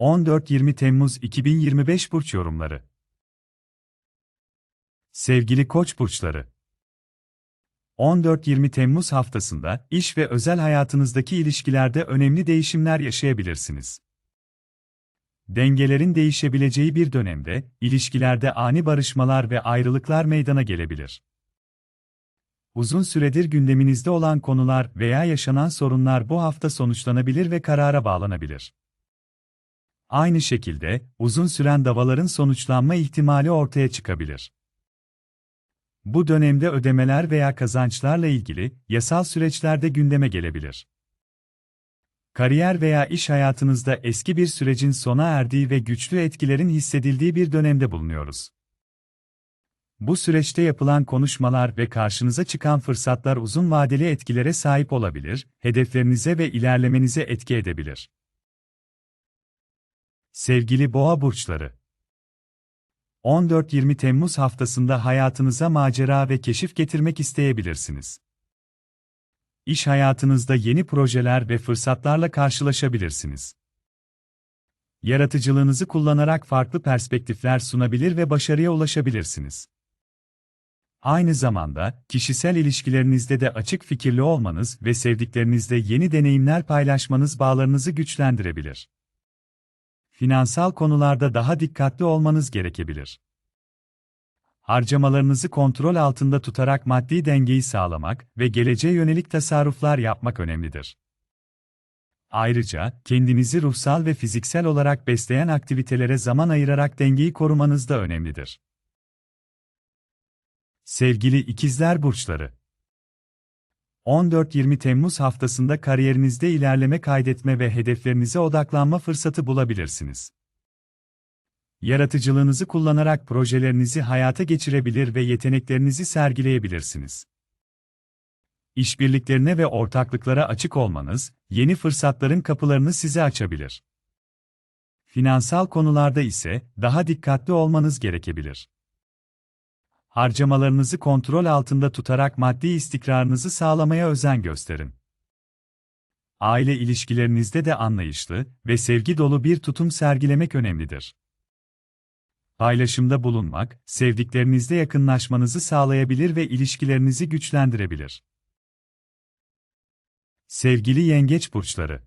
14-20 Temmuz 2025 burç yorumları. Sevgili Koç burçları. 14-20 Temmuz haftasında iş ve özel hayatınızdaki ilişkilerde önemli değişimler yaşayabilirsiniz. Dengelerin değişebileceği bir dönemde ilişkilerde ani barışmalar ve ayrılıklar meydana gelebilir. Uzun süredir gündeminizde olan konular veya yaşanan sorunlar bu hafta sonuçlanabilir ve karara bağlanabilir. Aynı şekilde, uzun süren davaların sonuçlanma ihtimali ortaya çıkabilir. Bu dönemde ödemeler veya kazançlarla ilgili yasal süreçlerde gündeme gelebilir. Kariyer veya iş hayatınızda eski bir sürecin sona erdiği ve güçlü etkilerin hissedildiği bir dönemde bulunuyoruz. Bu süreçte yapılan konuşmalar ve karşınıza çıkan fırsatlar uzun vadeli etkilere sahip olabilir, hedeflerinize ve ilerlemenize etki edebilir. Sevgili Boğa burçları 14-20 Temmuz haftasında hayatınıza macera ve keşif getirmek isteyebilirsiniz. İş hayatınızda yeni projeler ve fırsatlarla karşılaşabilirsiniz. Yaratıcılığınızı kullanarak farklı perspektifler sunabilir ve başarıya ulaşabilirsiniz. Aynı zamanda, kişisel ilişkilerinizde de açık fikirli olmanız ve sevdiklerinizle yeni deneyimler paylaşmanız bağlarınızı güçlendirebilir. Finansal konularda daha dikkatli olmanız gerekebilir. Harcamalarınızı kontrol altında tutarak maddi dengeyi sağlamak ve geleceğe yönelik tasarruflar yapmak önemlidir. Ayrıca, kendinizi ruhsal ve fiziksel olarak besleyen aktivitelere zaman ayırarak dengeyi korumanız da önemlidir. Sevgili ikizler burçları 14-20 Temmuz haftasında kariyerinizde ilerleme kaydetme ve hedeflerinize odaklanma fırsatı bulabilirsiniz. Yaratıcılığınızı kullanarak projelerinizi hayata geçirebilir ve yeteneklerinizi sergileyebilirsiniz. İşbirliklerine ve ortaklıklara açık olmanız, yeni fırsatların kapılarını size açabilir. Finansal konularda ise daha dikkatli olmanız gerekebilir. Harcamalarınızı kontrol altında tutarak maddi istikrarınızı sağlamaya özen gösterin. Aile ilişkilerinizde de anlayışlı ve sevgi dolu bir tutum sergilemek önemlidir. Paylaşımda bulunmak, sevdiklerinizle yakınlaşmanızı sağlayabilir ve ilişkilerinizi güçlendirebilir. Sevgili Yengeç burçları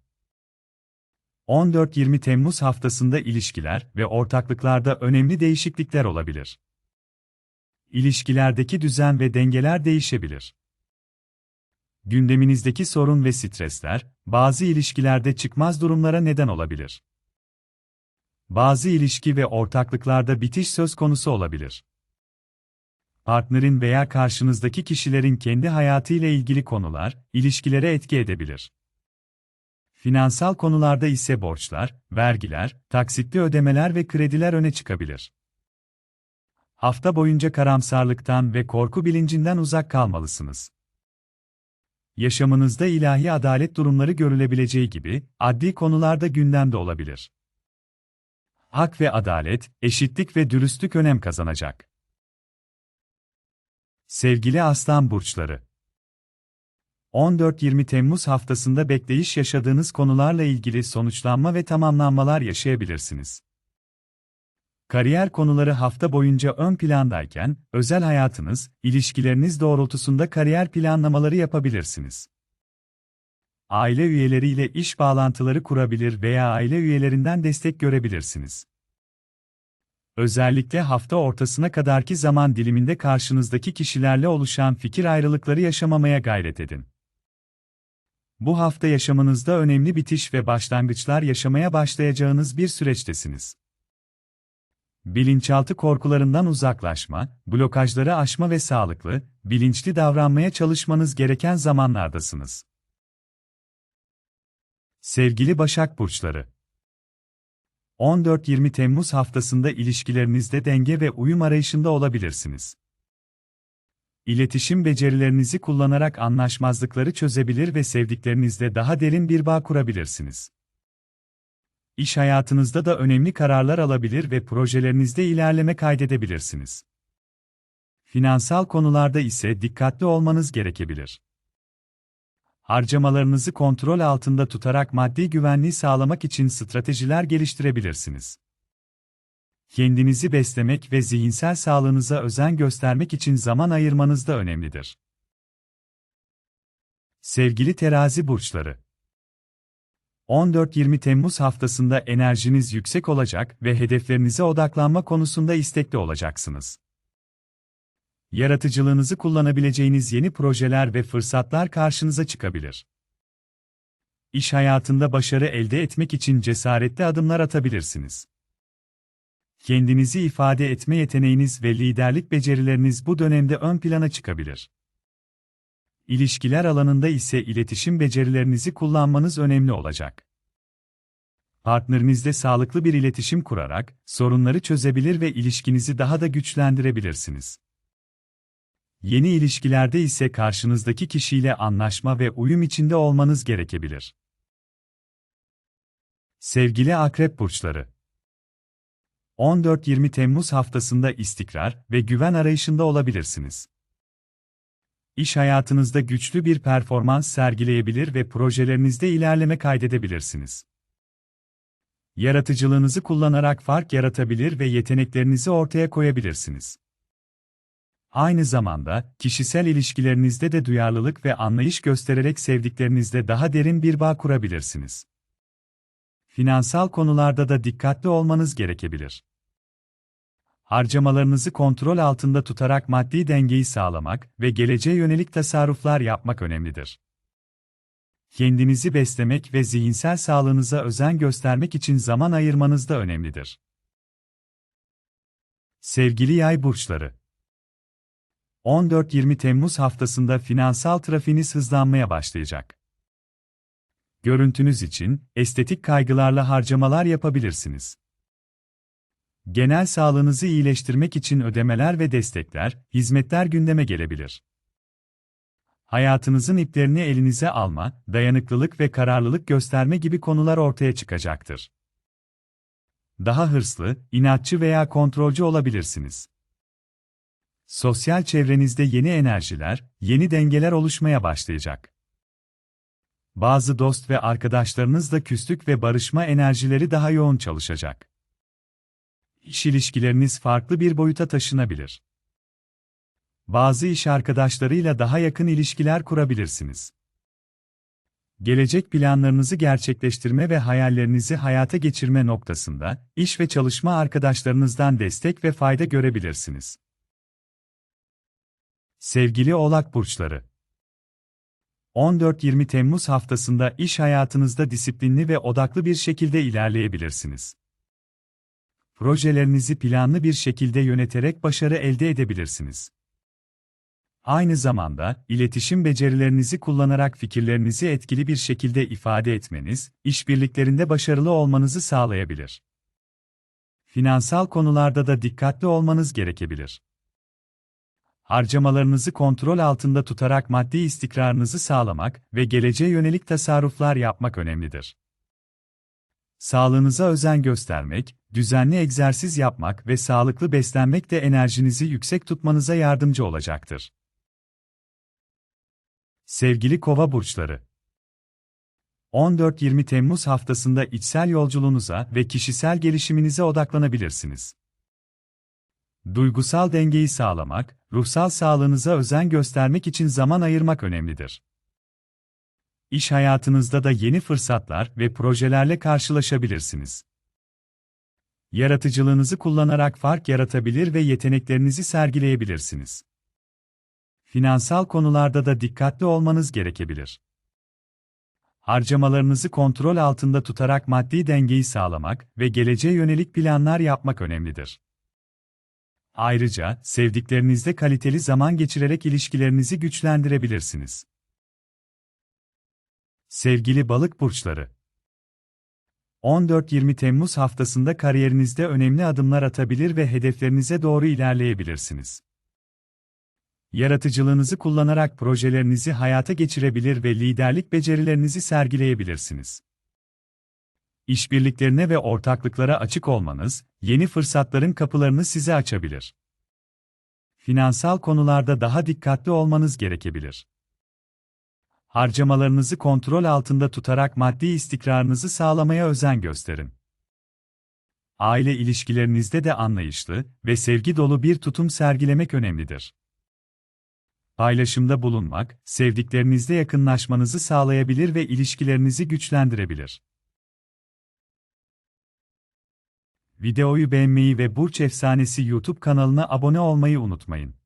14-20 Temmuz haftasında ilişkiler ve ortaklıklarda önemli değişiklikler olabilir. İlişkilerdeki düzen ve dengeler değişebilir. Gündeminizdeki sorun ve stresler, bazı ilişkilerde çıkmaz durumlara neden olabilir. Bazı ilişki ve ortaklıklarda bitiş söz konusu olabilir. Partnerin veya karşınızdaki kişilerin kendi hayatıyla ilgili konular, ilişkilere etki edebilir. Finansal konularda ise borçlar, vergiler, taksitli ödemeler ve krediler öne çıkabilir. Hafta boyunca karamsarlıktan ve korku bilincinden uzak kalmalısınız. Yaşamınızda ilahi adalet durumları görülebileceği gibi, adli konularda gündemde olabilir. Hak ve adalet, eşitlik ve dürüstlük önem kazanacak. Sevgili Aslan Burçları 14-20 Temmuz haftasında bekleyiş yaşadığınız konularla ilgili sonuçlanma ve tamamlanmalar yaşayabilirsiniz. Kariyer konuları hafta boyunca ön plandayken, özel hayatınız, ilişkileriniz doğrultusunda kariyer planlamaları yapabilirsiniz. Aile üyeleriyle iş bağlantıları kurabilir veya aile üyelerinden destek görebilirsiniz. Özellikle hafta ortasına kadarki zaman diliminde karşınızdaki kişilerle oluşan fikir ayrılıkları yaşamamaya gayret edin. Bu hafta yaşamınızda önemli bitiş ve başlangıçlar yaşamaya başlayacağınız bir süreçtesiniz. Bilinçaltı korkularından uzaklaşma, blokajları aşma ve sağlıklı, bilinçli davranmaya çalışmanız gereken zamanlardasınız. Sevgili Başak Burçları 14-20 Temmuz haftasında ilişkilerinizde denge ve uyum arayışında olabilirsiniz. İletişim becerilerinizi kullanarak anlaşmazlıkları çözebilir ve sevdiklerinizle daha derin bir bağ kurabilirsiniz. İş hayatınızda da önemli kararlar alabilir ve projelerinizde ilerleme kaydedebilirsiniz. Finansal konularda ise dikkatli olmanız gerekebilir. Harcamalarınızı kontrol altında tutarak maddi güvenliği sağlamak için stratejiler geliştirebilirsiniz. Kendinizi beslemek ve zihinsel sağlığınıza özen göstermek için zaman ayırmanız da önemlidir. Sevgili terazi burçları 14-20 Temmuz haftasında enerjiniz yüksek olacak ve hedeflerinize odaklanma konusunda istekli olacaksınız. Yaratıcılığınızı kullanabileceğiniz yeni projeler ve fırsatlar karşınıza çıkabilir. İş hayatında başarı elde etmek için cesaretli adımlar atabilirsiniz. Kendinizi ifade etme yeteneğiniz ve liderlik becerileriniz bu dönemde ön plana çıkabilir. İlişkiler alanında ise iletişim becerilerinizi kullanmanız önemli olacak. Partnerinizle sağlıklı bir iletişim kurarak sorunları çözebilir ve ilişkinizi daha da güçlendirebilirsiniz. Yeni ilişkilerde ise karşınızdaki kişiyle anlaşma ve uyum içinde olmanız gerekebilir. Sevgili Akrep burçları 14-20 Temmuz haftasında istikrar ve güven arayışında olabilirsiniz. İş hayatınızda güçlü bir performans sergileyebilir ve projelerinizde ilerleme kaydedebilirsiniz. Yaratıcılığınızı kullanarak fark yaratabilir ve yeteneklerinizi ortaya koyabilirsiniz. Aynı zamanda, kişisel ilişkilerinizde de duyarlılık ve anlayış göstererek sevdiklerinizle daha derin bir bağ kurabilirsiniz. Finansal konularda da dikkatli olmanız gerekebilir. Harcamalarınızı kontrol altında tutarak maddi dengeyi sağlamak ve geleceğe yönelik tasarruflar yapmak önemlidir. Kendinizi beslemek ve zihinsel sağlığınıza özen göstermek için zaman ayırmanız da önemlidir. Sevgili yay burçları 14-20 Temmuz haftasında finansal trafiğiniz hızlanmaya başlayacak. Görüntünüz için estetik kaygılarla harcamalar yapabilirsiniz. Genel sağlığınızı iyileştirmek için ödemeler ve destekler, hizmetler gündeme gelebilir. Hayatınızın iplerini elinize alma, dayanıklılık ve kararlılık gösterme gibi konular ortaya çıkacaktır. Daha hırslı, inatçı veya kontrolcü olabilirsiniz. Sosyal çevrenizde yeni enerjiler, yeni dengeler oluşmaya başlayacak. Bazı dost ve arkadaşlarınızla küslük ve barışma enerjileri daha yoğun çalışacak. İş ilişkileriniz farklı bir boyuta taşınabilir. Bazı iş arkadaşlarıyla daha yakın ilişkiler kurabilirsiniz. Gelecek planlarınızı gerçekleştirme ve hayallerinizi hayata geçirme noktasında iş ve çalışma arkadaşlarınızdan destek ve fayda görebilirsiniz. Sevgili Oğlak burçları 14-20 Temmuz haftasında iş hayatınızda disiplinli ve odaklı bir şekilde ilerleyebilirsiniz. Projelerinizi planlı bir şekilde yöneterek başarı elde edebilirsiniz. Aynı zamanda, iletişim becerilerinizi kullanarak fikirlerinizi etkili bir şekilde ifade etmeniz, işbirliklerinde başarılı olmanızı sağlayabilir. Finansal konularda da dikkatli olmanız gerekebilir harcamalarınızı kontrol altında tutarak maddi istikrarınızı sağlamak ve geleceğe yönelik tasarruflar yapmak önemlidir. Sağlığınıza özen göstermek, düzenli egzersiz yapmak ve sağlıklı beslenmek de enerjinizi yüksek tutmanıza yardımcı olacaktır. Sevgili Kova burçları 14-20 Temmuz haftasında içsel yolculuğunuza ve kişisel gelişiminize odaklanabilirsiniz. Duygusal dengeyi sağlamak, ruhsal sağlığınıza özen göstermek için zaman ayırmak önemlidir. İş hayatınızda da yeni fırsatlar ve projelerle karşılaşabilirsiniz. Yaratıcılığınızı kullanarak fark yaratabilir ve yeteneklerinizi sergileyebilirsiniz. Finansal konularda da dikkatli olmanız gerekebilir. Harcamalarınızı kontrol altında tutarak maddi dengeyi sağlamak ve geleceğe yönelik planlar yapmak önemlidir. Ayrıca, sevdiklerinizle kaliteli zaman geçirerek ilişkilerinizi güçlendirebilirsiniz. Sevgili balık burçları 14-20 Temmuz haftasında kariyerinizde önemli adımlar atabilir ve hedeflerinize doğru ilerleyebilirsiniz. Yaratıcılığınızı kullanarak projelerinizi hayata geçirebilir ve liderlik becerilerinizi sergileyebilirsiniz. İşbirliklerine ve ortaklıklara açık olmanız, yeni fırsatların kapılarını size açabilir. Finansal konularda daha dikkatli olmanız gerekebilir. Harcamalarınızı kontrol altında tutarak maddi istikrarınızı sağlamaya özen gösterin. Aile ilişkilerinizde de anlayışlı ve sevgi dolu bir tutum sergilemek önemlidir. Paylaşımda bulunmak, sevdiklerinizle yakınlaşmanızı sağlayabilir ve ilişkilerinizi güçlendirebilir. Videoyu beğenmeyi ve Burç Efsanesi YouTube kanalına abone olmayı unutmayın.